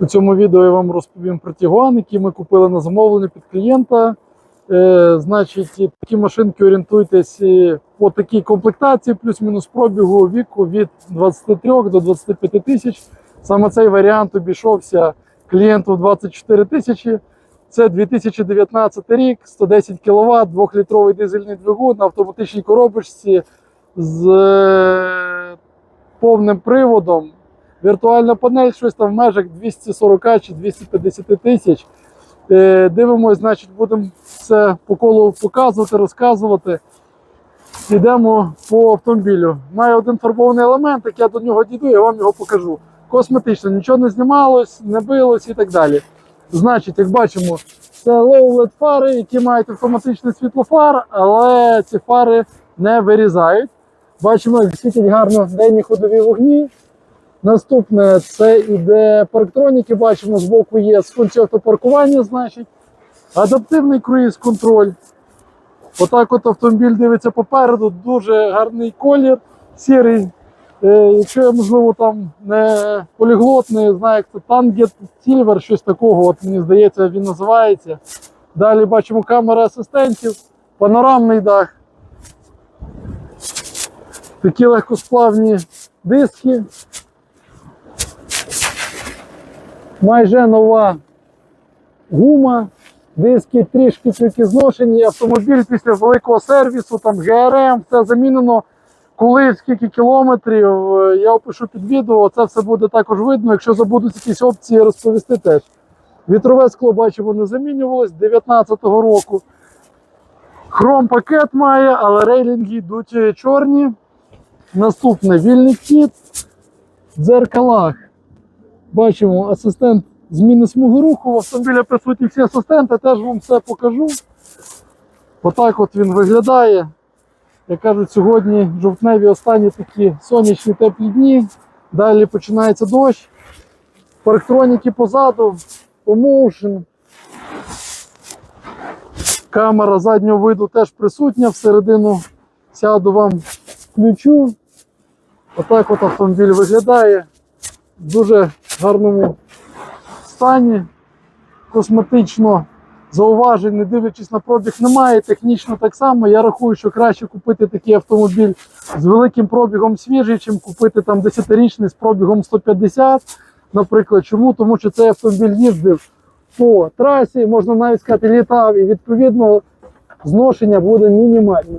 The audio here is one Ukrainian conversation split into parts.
У цьому відео я вам розповім про Тігуан, який ми купили на замовлення під клієнта. Е, значить, такі машинки орієнтуйтесь е, по такій комплектації, плюс-мінус пробігу віку від 23 до 25 тисяч. Саме цей варіант обійшовся клієнту в 24 тисячі. Це 2019 рік, 110 кВт, 2-літровий дизельний двигун на автоматичній коробочці з е, повним приводом. Віртуальна панель, щось там в межах 240 чи 250 тисяч. Е, Дивимось, значить, будемо все по колу показувати, розказувати. Йдемо по автомобілю. Має один фарбований елемент, як я до нього дійду, я вам його покажу. Косметично, нічого не знімалось, не билось і так далі. Значить, як бачимо, це low LED фари, які мають автоматичний світлофар, але ці фари не вирізають. Бачимо, як світять гарно денні ходові вогні. Наступне це іде парктроніки, бачимо, збоку є з автопаркування, значить. Адаптивний круїз-контроль. Отак от автомобіль дивиться попереду, дуже гарний колір, сірий. Е, якщо я, можливо, там не поліглот, знаю, як це Tanget Silver, щось такого, от мені здається, він називається. Далі бачимо камери асистентів, панорамний дах. Такі легкосплавні диски. Майже нова гума, диски трішки тільки зношені, автомобіль після великого сервісу, там ГРМ, все замінено. Коли, скільки кілометрів, е, я опишу під відео, це все буде також видно. Якщо забудуть якісь опції, розповісти теж. Вітрове скло, бачимо, не замінювалось 19-го року. Хром пакет має, але рейлінги йдуть е, чорні. Наступне вільний кіт в дзеркалах. Бачимо асистент зміни смуги руху. В автомобілі присутні всі асистенти, теж вам все покажу. Отак от він виглядає. Як кажуть, сьогодні жовтневі останні такі сонячні теплі дні. Далі починається дощ. Парктроніки позаду, помоушен. Камера заднього виду теж присутня. Всередину сяду вам включу. Отак от автомобіль виглядає. Дуже гарному стані. Косметично зауважень, не дивлячись на пробіг, немає. Технічно так само. Я рахую, що краще купити такий автомобіль з великим пробігом свіжий, чим купити там 10-річний з пробігом 150. Наприклад, чому? Тому що цей автомобіль їздив по трасі, можна навіть сказати, літав, і відповідно зношення буде мінімальне.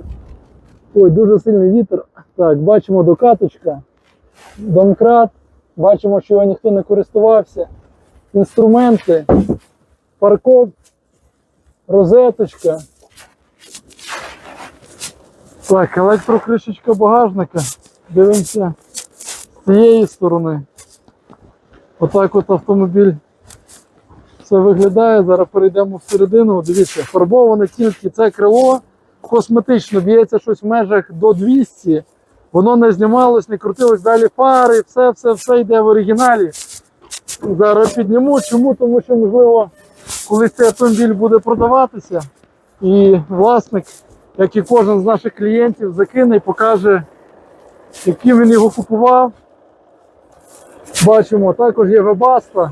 Ой, дуже сильний вітер. Так, бачимо докаточка, домкрат, бачимо, що його ніхто не користувався. Інструменти, парков, розеточка. Так, електрокришечка багажника. Дивимося з цієї сторони. Отак от автомобіль все виглядає. Зараз перейдемо всередину. Дивіться, фарбоване тільки це крило. Косметично б'ється щось в межах до 200. Воно не знімалось, не крутилось далі фари, все, все, все йде в оригіналі. Зараз підніму. Чому? Тому що, можливо, коли цей автомобіль буде продаватися, і власник, як і кожен з наших клієнтів, закине і покаже, яким він його купував. Бачимо, також є вебаста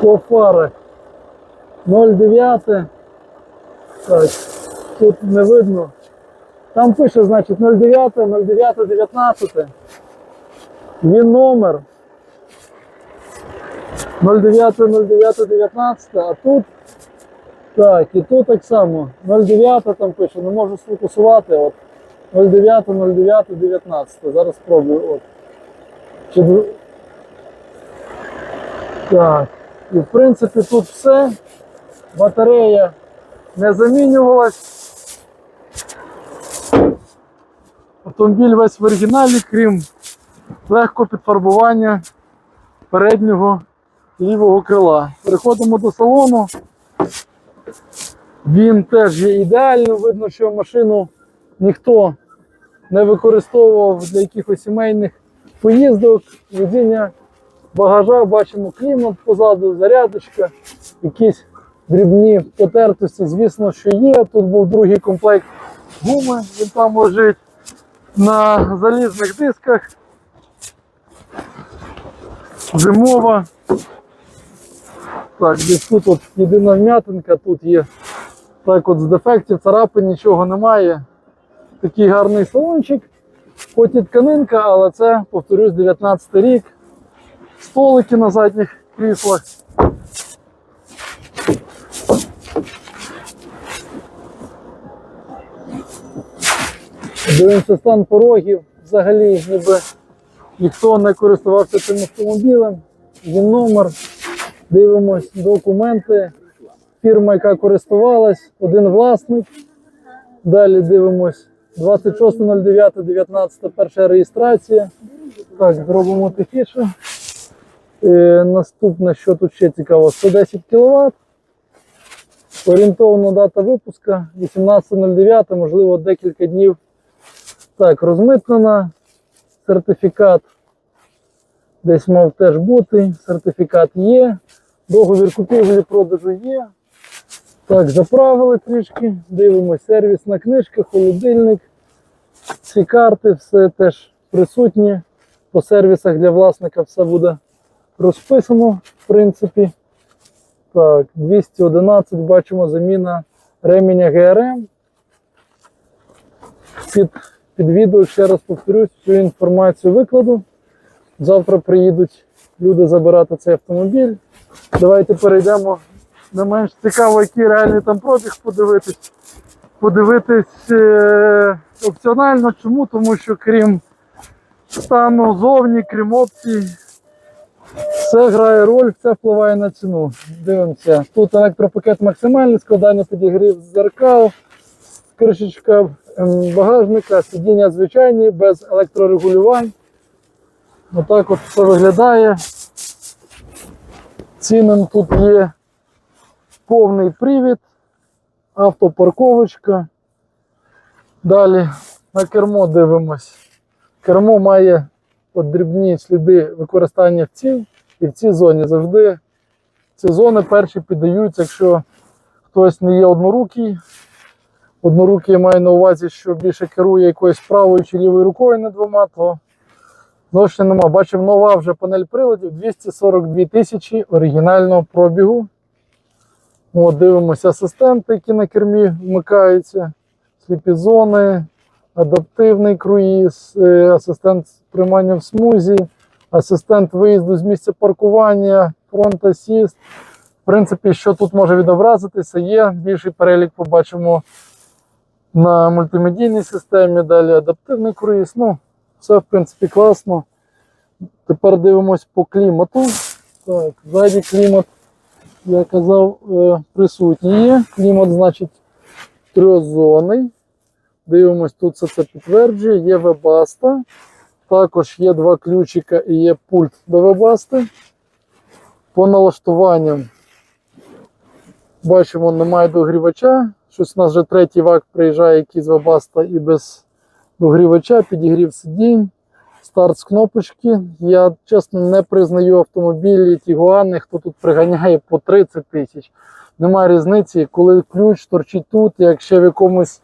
по фарах 0,9. Так, тут не видно. Там пише, значить, 09, 09, 19. Він номер 09, 09, 19, а тут так, і тут так само 09 там пише, не можу сфокусувати. От 09, 09, 19. Зараз спробую. От. Чи... Так. І в принципі тут все. Батарея не замінювалась. Автомобіль весь в оригіналі, крім легкого підфарбування переднього лівого крила. Переходимо до салону. Він теж є ідеально. Видно, що машину ніхто не використовував для якихось сімейних поїздок, водіння багажа, бачимо клімат позаду, зарядочка, якісь дрібні потертості, звісно, що є. Тут був другий комплект гуми, він там лежить на залізних дисках. Зимова. Так, десь тут от єдина вм'ятинка, тут є так от з дефектів, царапин, нічого немає. Такий гарний салончик. Хоч і тканинка, але це, повторюсь, 19 рік. Столики на задніх кріслах. Дивимося стан порогів. Взагалі, ніби ніхто не користувався цим автомобілем. Він номер. Дивимось документи. Фірма, яка користувалась, один власник. Далі дивимось 26.09.19, перша реєстрація. Так, зробимо тихіше. Е, наступне, що тут ще цікаво, 110 кВт. Орієнтовна дата випуска 18.09, можливо, декілька днів. Так, розмитнена. Сертифікат десь мав теж бути. Сертифікат є. Договір купівлі продажу є. Так, заправили трішки. Дивимось, сервісна книжка, холодильник. Ці карти, все теж присутні. По сервісах для власника все буде розписано, в принципі. Так, 211 бачимо заміна ременя ГРМ. Під, під відео ще раз повторюсь, всю інформацію викладу. Завтра приїдуть люди забирати цей автомобіль. Давайте перейдемо не менш цікаво, який реальний там пробіг подивитись. Подивитись е- опціонально. Чому? Тому що крім стану зовні, крім опцій, все грає роль, все впливає на ціну. Дивимося. Тут електропакет максимальний, складання підігрів зеркал, кришечка багажника, сидіння звичайні, без електрорегулювань. Отак от все виглядає. Цінен тут є повний привід, автопарковочка. Далі на кермо дивимось. Кермо має дрібні сліди використання в цій і в цій зоні. Завжди ці зони перші піддаються, якщо хтось не є однорукий. Однорукий я маю на увазі, що більше керує якоюсь правою чи лівою рукою, не двома, то зовсім нема. Бачимо, нова вже панель приладів 242 тисячі оригінального пробігу. От, дивимося асистенти, які на кермі вмикаються, сліпі зони, адаптивний круїз, е, асистент приймання в смузі, асистент виїзду з місця паркування, фронт асіст. В принципі, що тут може відобразитися, є більший перелік побачимо на мультимедійній системі, далі адаптивний круїз. Ну, все, в принципі, класно. Тепер дивимось по клімату. Так, ззаді клімат, я казав, е, присутній є. Клімат, значить, трьохзонний. Дивимось, тут все це підтверджує. Є вебаста. Також є два ключика і є пульт до вебасти. По налаштуванням бачимо, немає догрівача. Щось у нас вже третій вак приїжджає, який з вебаста і без догрівача, підігрів сидінь. Старт з кнопочки. Я чесно не признаю автомобілі Тігуани, хто тут приганяє по 30 тисяч. Немає різниці, коли ключ торчить тут, як ще в якомусь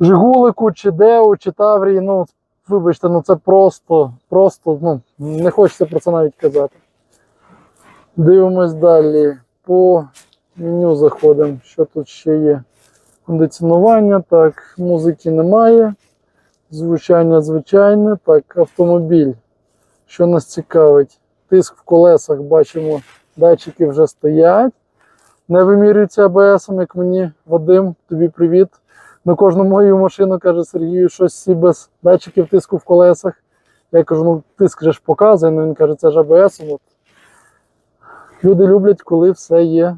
Жигулику, чи Део, чи Таврії. Ну, вибачте, ну це просто, просто, ну, не хочеться про це навіть казати. Дивимось далі. По меню заходимо. Що тут ще є? Кондиціонування, так, музики немає. Звучання звичайне. Так, автомобіль. Що нас цікавить? Тиск в колесах, бачимо, датчики вже стоять. Не вимірюється АБСом, як мені Вадим, тобі привіт. На кожну мою машину каже Сергію, щось всі без датчиків тиску в колесах. Я кажу, ну тиск же ж показує. Ну він каже, це ж АБСом. От. Люди люблять, коли все є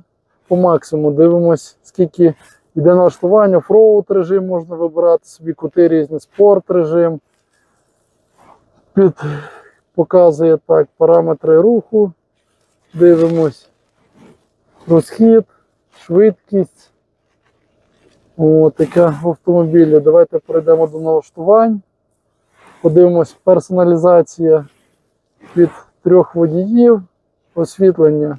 по максимуму. Дивимось, скільки йде налаштування, офроуд режим можна вибирати собі, кути різні, спорт режим. Під показує так параметри руху. Дивимось розхід, швидкість. О, таке в автомобілі. Давайте перейдемо до налаштувань. Подивимось, персоналізація від трьох водіїв, освітлення.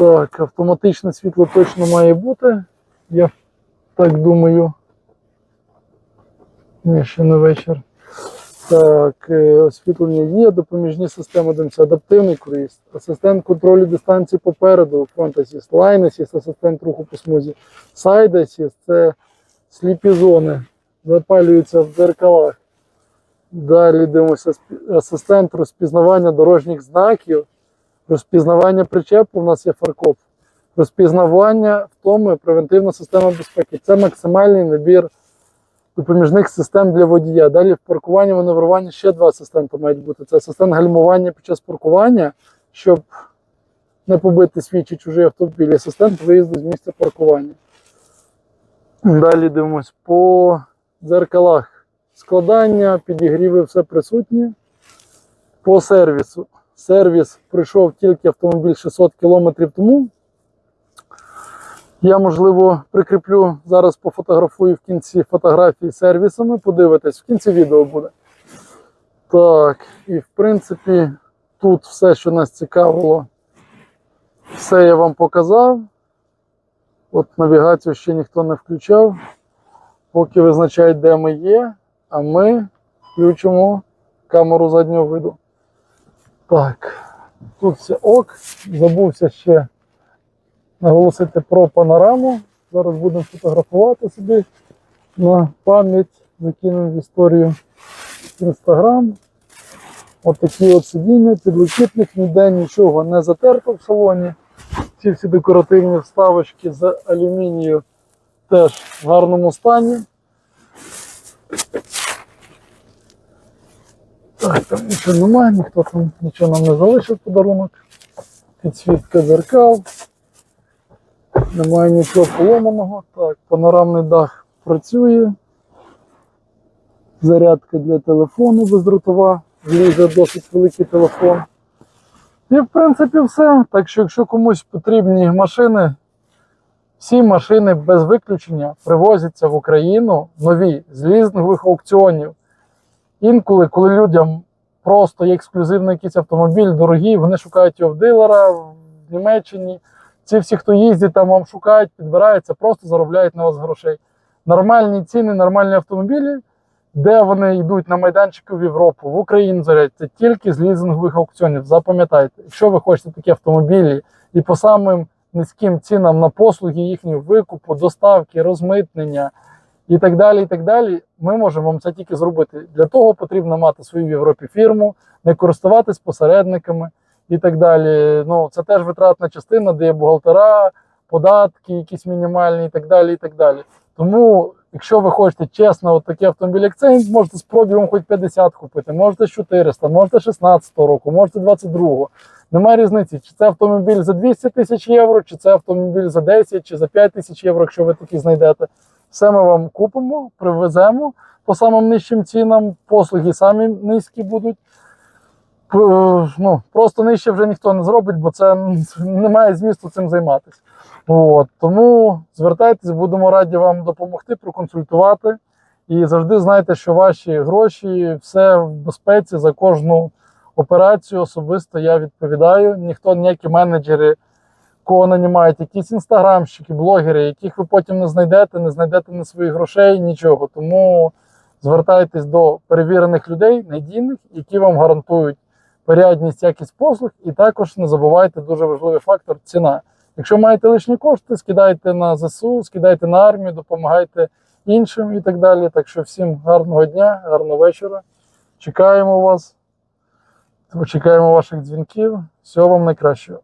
Так, автоматичне світло точно має бути. Я так думаю. Ні, ще не вечір. Так, е, освітлення є, допоміжні системи димця, адаптивний круїз, асистент контролю дистанції попереду, Front Assist, Line Assist, асистент руху по смузі, Side Assist – це сліпі зони, запалюються в дзеркалах. Далі дивимося асистент розпізнавання дорожніх знаків, розпізнавання причепу, у нас є фаркоп, розпізнавання втоми, превентивна система безпеки. Це максимальний набір допоміжних систем для водія. Далі в паркуванні маневруванні ще два асистенти мають бути. Це асистент гальмування під час паркування, щоб не побити свій чи чужий автомобіль, асистент виїзду з місця паркування. Далі дивимось по дзеркалах. Складання, підігріви, все присутні. По сервісу. Сервіс прийшов тільки автомобіль 600 км тому. Я, можливо, прикріплю зараз пофотографую в кінці фотографії сервісами. Подивитесь, в кінці відео буде. Так, і в принципі, тут все, що нас цікавило, все я вам показав. От навігацію ще ніхто не включав. Поки визначають, де ми є, а ми включимо камеру заднього виду. Так, тут все ок. Забувся ще наголосити про панораму. Зараз будемо фотографувати собі на пам'ять, закинемо в історію Інстаграм. Отакі от сидіння, підлокітник, ніде нічого не затерто в салоні. Ці всі декоративні вставочки з алюмінію теж в гарному стані. Так, там нічого немає, ніхто там нічого нам не залишив подарунок. Підсвітка дзеркал. Немає нічого поломаного. Так, панорамний дах працює. Зарядка для телефону бездротова. Влізе досить великий телефон. І в принципі все. Так що, якщо комусь потрібні машини, всі машини без виключення привозяться в Україну нові з лізингових аукціонів. Інколи, коли людям просто є ексклюзивний якийсь автомобіль, дорогий, вони шукають його в дилера в Німеччині. Ці всі, хто їздить, там вам шукають, підбираються, просто заробляють на вас грошей. Нормальні ціни, нормальні автомобілі, де вони йдуть на майданчики в Європу, в Україну зарядяться тільки з лізингових аукціонів. Запам'ятайте, якщо ви хочете такі автомобілі і по самим низьким цінам на послуги їхнього викупу, доставки, розмитнення і так далі, і так далі, ми можемо вам це тільки зробити. Для того потрібно мати свою в Європі фірму, не користуватись посередниками і так далі. Ну, це теж витратна частина, де є бухгалтера, податки, якісь мінімальні і так далі. і так далі. Тому, якщо ви хочете чесно, от такий автомобіль, як цей, можете з пробігом хоч 50 купити, можете з 400, можете 16 року, можете 22. Немає різниці, чи це автомобіль за 200 тисяч євро, чи це автомобіль за 10 чи за 5 тисяч євро, якщо ви такі знайдете. Все ми вам купимо, привеземо по самим нижчим цінам, послуги самі низькі будуть. Ну, просто нижче вже ніхто не зробить, бо це немає змісту цим займатися. От, тому звертайтесь, будемо раді вам допомогти, проконсультувати. І завжди знайте, що ваші гроші, все в безпеці за кожну операцію особисто я відповідаю. Ніхто ніякі менеджери, кого нанімають, якісь інстаграмщики, блогери, яких ви потім не знайдете, не знайдете ні своїх грошей, нічого. Тому звертайтесь до перевірених людей, надійних, які вам гарантують порядність, якість послуг, і також не забувайте дуже важливий фактор ціна. Якщо маєте лишні кошти, скидайте на ЗСУ, скидайте на армію, допомагайте іншим і так далі. Так що всім гарного дня, гарного вечора. Чекаємо вас. Чекаємо ваших дзвінків. Всього вам найкращого.